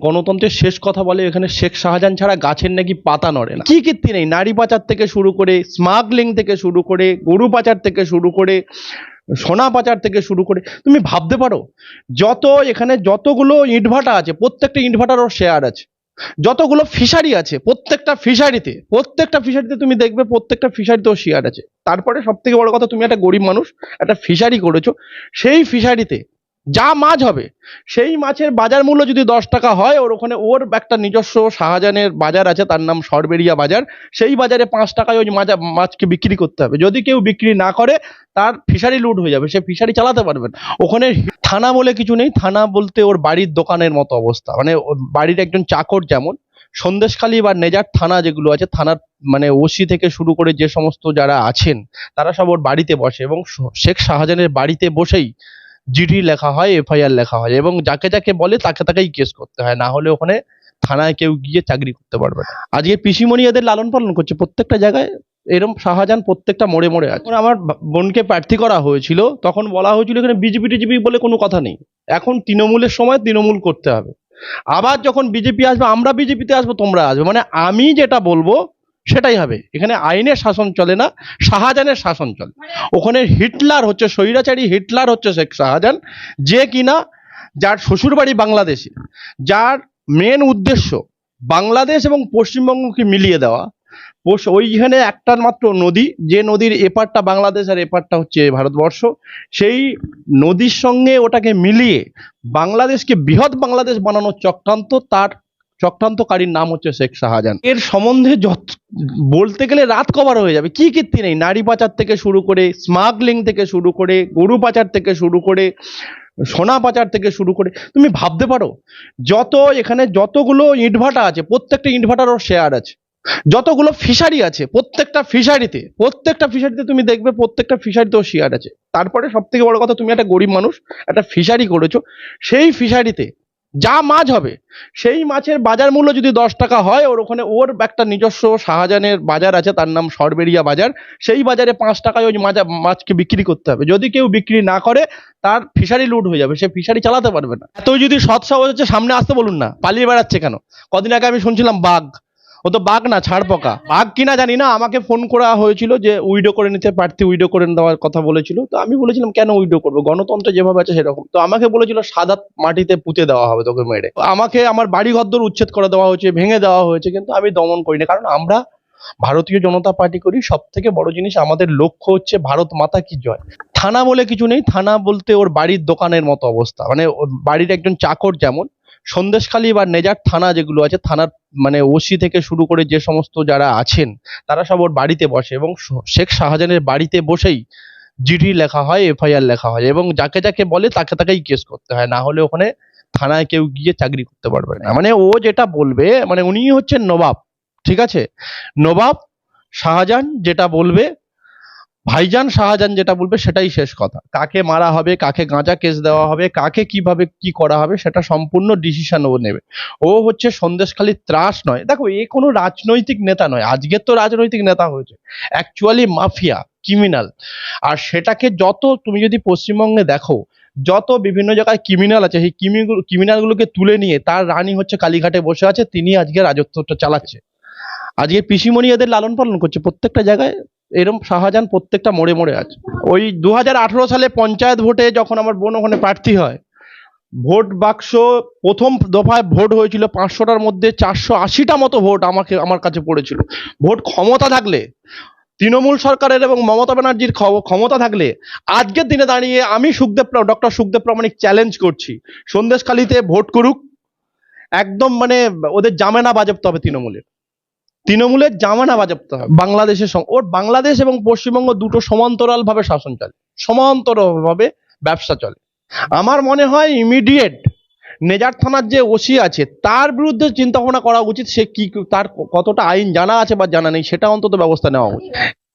গণতন্ত্রের শেষ কথা বলে এখানে শেখ শাহজাহান ছাড়া গাছের নাকি পাতা নড়ে না। কি কীর্তি নেই? নারী পাচার থেকে শুরু করে স্মাগলিং থেকে শুরু করে, গরু পাচার থেকে শুরু করে, সোনা পাচার থেকে শুরু করে, তুমি ভাবতে পারো? যত এখানে যতগুলো ইটভাটা আছে, প্রত্যেকটা ইটভাটার ওর শেয়ার আছে। যতগুলো ফিশারি আছে, প্রত্যেকটা ফিশারিতে প্রত্যেকটা ফিশারিতে তুমি দেখবে প্রত্যেকটা ফিশারিতেও শেয়ার আছে। তারপরে সব থেকে বড় কথা, তুমি একটা গরিব মানুষ, একটা ফিশারি করেছ। সেই ফিশারিতে যা মাছ হবে, সেই মাছের বাজার মূল্য যদি দশ টাকা হয়, ওর ওখানে ওর একটা নিজস্ব শাহজাহানের বাজার আছে, তার নাম সরবেরিয়া বাজার। সেই বাজারে পাঁচ টাকায় ওই মাছ, মাছকে বিক্রি করতে হবে। যদি কেউ বিক্রি না করে, তার ফিশারি লুট হয়ে যাবে। সে ফিশারি চালাতে পারবেন ওখানে থানা বলে কিছু নেই। থানা বলতে ওর বাড়ির দোকানের মতো অবস্থা। মানে বাড়ির একজন চাকর যেমন, সন্দেশখালী বা নেজার থানা যেগুলো আছে, থানার মানে ওসি থেকে শুরু করে যে সমস্ত যারা আছেন, তারা সব ওর বাড়িতে বসে এবং শেখ শাহজাহানের বাড়িতে বসেই জিডি লেখা হয় এফআইআর লেখা হয় এবং যাকে যাকে বলে তাকে তাকেই কেস করতে হয়। না হলে ওখানে থানায় কেউ গিয়ে চাকরি করতে পারবে আজকে পিসিমণি এদের লালন পালন করছে। প্রত্যেকটা জায়গায় এরম শাহজাহান প্রত্যেকটা মোড়ে মোড়ে আছে। আমার বোনকে প্রার্থী করা হয়েছিল, তখন বলা হয়েছিল এখানে বিজেপি টিজেপি বলে কোনো কথা নেই। এখন তৃণমূলের সময় তৃণমূল করতে হবে। আবার যখন বিজেপি আসবে, আমরা বিজেপিতে আসব, তোমরা আসবে। মানে আমি যেটা বলব সেটাই হবে। এখানে আইনের শাসন চলে না, শাহজাহানের শাসন চলে। ওখানে হিটলার হচ্ছে, স্বৈরাচারী হিটলার হচ্ছে শেখ শাহজাহান। যে কিনা যার শ্বশুরবাড়ি বাংলাদেশে, যার মেন উদ্দেশ্য বাংলাদেশ এবং পশ্চিমবঙ্গকে মিলিয়ে দেওয়া। ওইখানে একটার মাত্র নদী, যে নদীর এপারটা বাংলাদেশ আর এপারটা হচ্ছে ভারতবর্ষ। সেই নদীর সঙ্গে ওটাকে মিলিয়ে বাংলাদেশকে বৃহৎ বাংলাদেশ বানানোর চক্রান্ত তার চক্রান্তকারীর নাম হচ্ছে শেখ শাহজাহান। এর সম্বন্ধে যত বলতে গেলে রাত কভার হয়ে যাবে। কি কীর্তি নেই? নারী পাচার থেকে শুরু করে স্মাগলিং থেকে শুরু করে, গরু পাচার থেকে শুরু করে, সোনা পাচার থেকে শুরু করে। তুমি ভাবতে পারো, যত এখানে যতগুলো ইটভাটা আছে, প্রত্যেকটা ইটভাটার ওর শেয়ার আছে। যতগুলো ফিশারি আছে, প্রত্যেকটা ফিশারিতে প্রত্যেকটা ফিশারিতে তুমি দেখবে প্রত্যেকটা ফিশারিতেও শেয়ার আছে। তারপরে সব থেকে বড় কথা, তুমি একটা গরিব মানুষ, একটা ফিশারি করেছ। সেই ফিশারিতে যা মাছ হবে, সেই মাছের বাজার মূল্য যদি দশ টাকা হয়, ওর ওখানে ওর একটা নিজস্ব শাহজাহানের বাজার আছে, তার নাম সরবেরিয়া বাজার। সেই বাজারে পাঁচ টাকায় ওই মাছ, মাছকে বিক্রি করতে হবে। যদি কেউ বিক্রি না করে, তার ফিশারি লুট হয়ে যাবে। সে ফিশারি চালাতে পারবে না। তো যদি সৎ সাহস হচ্ছে, সামনে আসতে বলুন না। পালিয়ে বেড়াচ্ছে কেন? কদিন আগে আমি শুনছিলাম বাঘ। ও তো বাঘ না, ছাড় পোকা। বাঘ কিনা জানি না, আমাকে ফোন করা হয়েছিল যে উইডো করে নিতে প্রার্থী উইডো করে দেওয়ার কথা বলেছিল। তো আমি বলেছিলাম, কেন উইডো করব? গণতন্ত্র যেভাবে আছে সেরকম। তো আমাকে বলেছিল, সাদা মাটিতে পুঁতে দেওয়া হবে তোকে মেরে। আমাকে আমার বাড়ি ঘরদোর উচ্ছেদ করে দেওয়া হয়েছে, ভেঙে দেওয়া হয়েছে, কিন্তু আমি দমন করিনি। কারণ আমরা ভারতীয় জনতা পার্টি করি সব থেকে বড় জিনিস আমাদের লক্ষ্য হচ্ছে ভারত মাতা কি জয়। থানা বলে কিছু নেই, থানা বলতে ওর বাড়ির দোকানের মতো অবস্থা। মানে বাড়ির একজন চাকর যেমন সন্দেশখালী বা নেজার থানা যেগুলো আছে, থানার মানে ওসি থেকে শুরু করে যে সমস্ত যারা আছেন, তারা সব ওর বাড়িতে বসে এবং শেখ শাহজাহানের বাড়িতে বসেই জিডি লেখা হয় এফআইআর লেখা হয় এবং যাকে যাকে বলে তাকে তাকেই কেস করতে হয়। না হলে ওখানে থানায় কেউ গিয়ে চাকরি করতে পারবে না। মানে ও যেটা বলবে মানে উনি হচ্ছেন নবাব, ঠিক আছে? নবাব শাহজাহান যেটা বলবে ভাইজান শাহজাহান যেটা বলবে সেটাই শেষ কথা। কাকে মারা হবে, কাকে গাঁজা কেস দেওয়া হবে, কাকে কীভাবে কি করা হবে সেটা সম্পূর্ণ ডিসিশন ও নেবে। ও হচ্ছে সন্দেশখালীর ত্রাস নয়। দেখো, এ কোনো রাজনৈতিক নেতা নয়। আজকের তো রাজনৈতিক নেতা হয়েছে। অ্যাকচুয়ালি মাফিয়া ক্রিমিনাল আর সেটাকে যত, তুমি যদি পশ্চিমবঙ্গে দেখো, যত বিভিন্ন জায়গায় ক্রিমিনাল আছে, সেই ক্রিমিনালগুলোকে তুলে নিয়ে, তার রানী হচ্ছে কালীঘাটে বসে আছে, তিনি আজকে রাজত্বটা চালাচ্ছে। আজকে পিসিমণি এদের লালন পালন করছে। প্রত্যেকটা জায়গায় এরম শাহজাহান প্রত্যেকটা মোড়ে মোড়ে আছে। ওই দু হাজার আঠারো সালে পঞ্চায়েত ভোটে যখন আমার বোন ওখানে প্রার্থী হয়, ভোট বাক্স প্রথম দফায় ভোট হয়েছিল পাঁচশোটার মধ্যে চারশো আশিটা মতো ভোট আমাকে, আমার কাছে পড়েছিল। ভোট ক্ষমতা থাকলে, তৃণমূল সরকারের এবং মমতা ব্যানার্জির ক্ষমতা থাকলে, আজকের দিনে দাঁড়িয়ে আমি সুখদেব ডক্টর সুখদেব প্রামাণিক চ্যালেঞ্জ করছি। সন্দেশখালিতে ভোট করুক। একদম মানে ওদের জামেনা বাজাতে হবে তৃণমূলের। তৃণমূলের জামানা বাজাপ্ত হবে। বাংলাদেশের ওর বাংলাদেশ এবং পশ্চিমবঙ্গ দুটো সমান্তরাল ভাবে শাসন চলে। সমান্তরভাবে ব্যবসা চলে। আমার মনে হয় ইমিডিয়েট নেজার থানার যে ওসি আছে, তার বিরুদ্ধে চিন্তা ভাবনা করা উচিত। সে কি তার কতটা আইন জানা আছে বা জানা নেই, সেটা অন্তত ব্যবস্থা নেওয়া উচিত।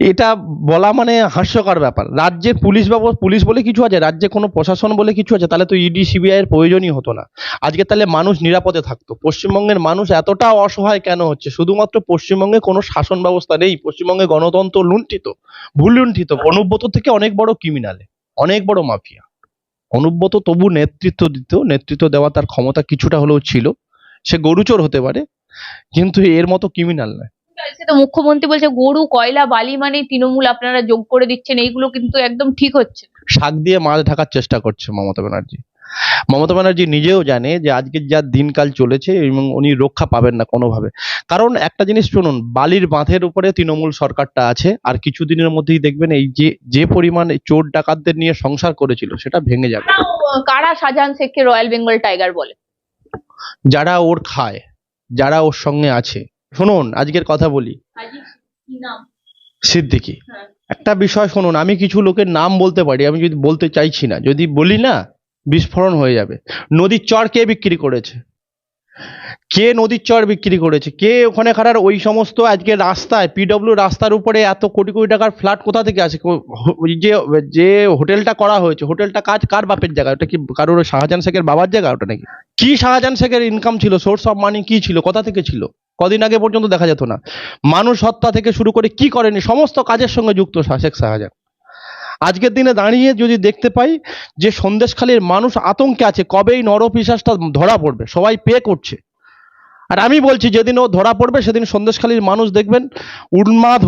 এটা বলা মানে হাস্যকর ব্যাপার। রাজ্যের পুলিশ ব্যবস্থা পুলিশ বলে কিছু আছে, রাজ্যে কোনো প্রশাসন বলে কিছু আছে, তাহলে তো ইডি সিবিআই এর প্রয়োজনই হতো না। আজকে তাহলে মানুষ নিরাপদে থাকতো। পশ্চিমবঙ্গের মানুষ এতটা অসহায় কেন হচ্ছে? শুধুমাত্র পশ্চিমবঙ্গে কোনো শাসন ব্যবস্থা নেই, পশ্চিমবঙ্গে গণতন্ত্র লুণ্ঠিত, ভুল লুণ্ঠিত। অনুব্রত থেকে অনেক বড় ক্রিমিনালে অনেক বড় মাফিয়া অনুব্রত তবু নেতৃত্ব দিত, নেতৃত্ব দেওয়া তার ক্ষমতা কিছুটা হলেও ছিল। সে গরুচোর হতে পারে, কিন্তু এর মতো ক্রিমিনাল নয়। সে তো মুখ্যমন্ত্রী বলছে গরু কয়লা বালি মানে তৃণমূল আপনারা যোগ করে দিচ্ছেন এইগুলো কিন্তু একদম ঠিক হচ্ছে শাক দিয়ে মাছ ঢাকার চেষ্টা করছে মমতা ব্যানার্জি। মমতা ব্যানার্জি নিজেও জানে যে আজকের যা দিনকাল চলেছে এবং উনি রক্ষা পাবেন না কোনোভাবে। কারণ একটা জিনিস শুনুন বালির বাঁধের উপরে তৃণমূল সরকারটা আছে আর কিছুদিনের মধ্যেই দেখবেন এই যে যে পরিমাণ চোর ডাকাতদের নিয়ে সংসার করেছিল সেটা ভেঙে যাবে। কারা- কারা শাহজাহান শেখকে রয়্যাল বেঙ্গল টাইগার বলে? যারা ওর খায় যারা ওর সঙ্গে আছে শুনুন আজকের কথা বলি। সিদ্দিকি। হ্যাঁ। একটা বিষয় শুনুন আমি কিছু লোকের নাম বলতে পারি আমি যদি বলতে চাইছি না যদি বলি না বিস্ফোরণ হয়ে যাবে। নদীর চর কে বিক্রি করেছে? কে নদীর চর বিক্রি করেছে? কে ওখানে খারার ওই সমস্ত আজকে রাস্তায় পিডব্লিউ রাস্তার উপরে এত কোটি কোটি টাকার ফ্ল্যাট কোথা থেকে ওই যে যে হোটেলটা করা হয়েছে হোটেলটা কাজ কার বাপের জায়গা? ওটা কি কারোর শাহজাহান শেখের বাবার জায়গা ওটা নাকি? কি শাহজাহান শেখের ইনকাম ছিল? সোর্স অফ মানি কি ছিল? কোথা থেকে ছিল? কদিন আগে পর্যন্ত দেখা যেত না। মানুষ হত্যা থেকে শুরু করে কি করেনি, সমস্ত কাজের সঙ্গে যুক্ত শেখ শাহজাহান। আজকের দিনে দাঁড়িয়ে যদি দেখতে পাই যে সন্দেশখালীর মানুষ আতঙ্কে আছে কবে এই ধরা পড়বে, সবাই পে করছে। আর আমি বলছি যেদিন ও ধরা পড়বে, সেদিন সন্দেশখালীর মানুষ দেখবেন উন্মাদ